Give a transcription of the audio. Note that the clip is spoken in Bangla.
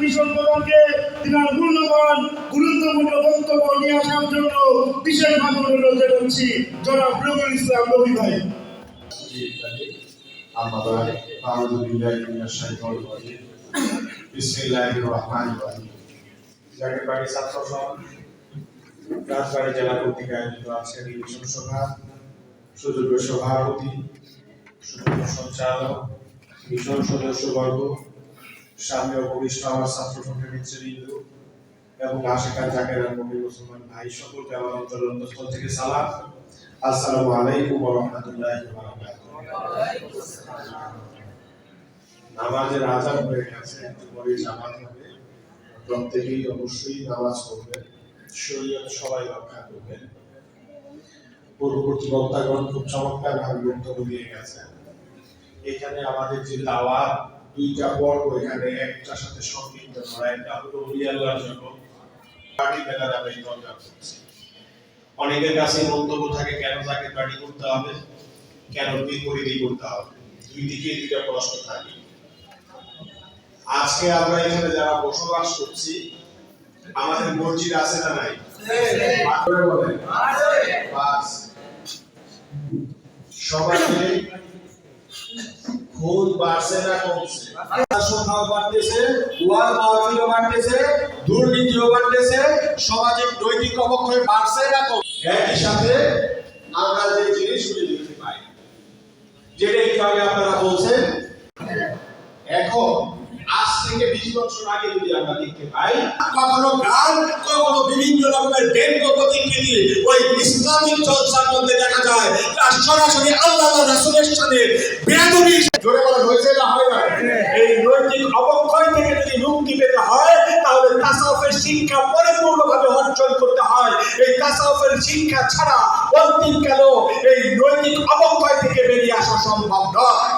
মিশন তিনার মূল্যবান গুরুত্বপূর্ণ খবর নিয়ে আসার জন্য বিশেষভাবে অনুরোধ জানাচ্ছি জনাব রুবুল ইসলাম রবি ভাই সভা সুযোগ্য সভাপতি সুযোগ্য সঞ্চালক মিশন সদস্যবর্গ সামনে উপবিষ্ট আমার ছাত্র সংখ্যা নেতৃবৃন্দ এবং আশেখান জাকের মুমিন মুসলমান ভাই সকলকে আমার অন্তরস্থল থেকে সালাম। আসসালামু আলাইকুম ওয়া রাহমাতুল্লাহি ওয়া বারাকাতুহু। নামাজের আজান হয়ে গেছে, একটু পরে জামাত হবে। প্রত্যেকেই অবশ্যই নামাজ পড়বেন, শরীয়ত সবাই রক্ষা করবেন। পূর্ববর্তী বক্তাগণ খুব চমৎকার ভাবে বক্তব্য দিয়ে গেছেন। এখানে আমাদের যে দাওয়াত, দুইটা পর্ব এখানে একটার সাথে সম্পৃক্ত করা, একটা হলো উলিয়াল্লাহর অনেকের কাছে মন্তব্য থাকে, কেন তাকে পার্টি করতে হবে? কেন বিপরীতই করতে হবে? দুই দিকে দুইটা প্রশ্ন থাকে। আজকে আমরা এখানে যারা বসবাস করছি, আমাদের মসজিদ আছে না নাই। সবাই খুন বাড়ছে না কমছে। সংখ্যাও বাড়তেছে মাহফিলও বাড়তেছে, দুর্নীতিও বাড়তেছে, সামাজিক নৈতিক অবক্ষয় বাড়ছে না কম একই সাথে আমরা যে জিনিসগুলি দেখতে পাই, যেটা একটু আগে আপনারা বলছেন, এখন, আজ থেকে বিশ বছর আগে যদি আমরা দেখতে পাই, কখনো গান কখনো বিভিন্ন রকমের ব্যঙ্গ প্রতিকৃতি ওই ইসলামিক চর্চার মধ্যে দেখা যায় তা সরাসরি আল্লাহ রাসুলের সাথে বেয়াদবি জোরে বলা হয়েছে, না হয় না? এই নৈতিক অবক্ষয় থেকে যদি মুক্তি পেতে হয়, তাহলে তাসাউফের শিক্ষা পরিপূর্ণভাবে অর্জন করতে হয়। এই তাসাউফের শিক্ষা ছাড়া অন্তিমকালেও এই নৈতিক অবক্ষয় থেকে বেরিয়ে আসা সম্ভব নয়।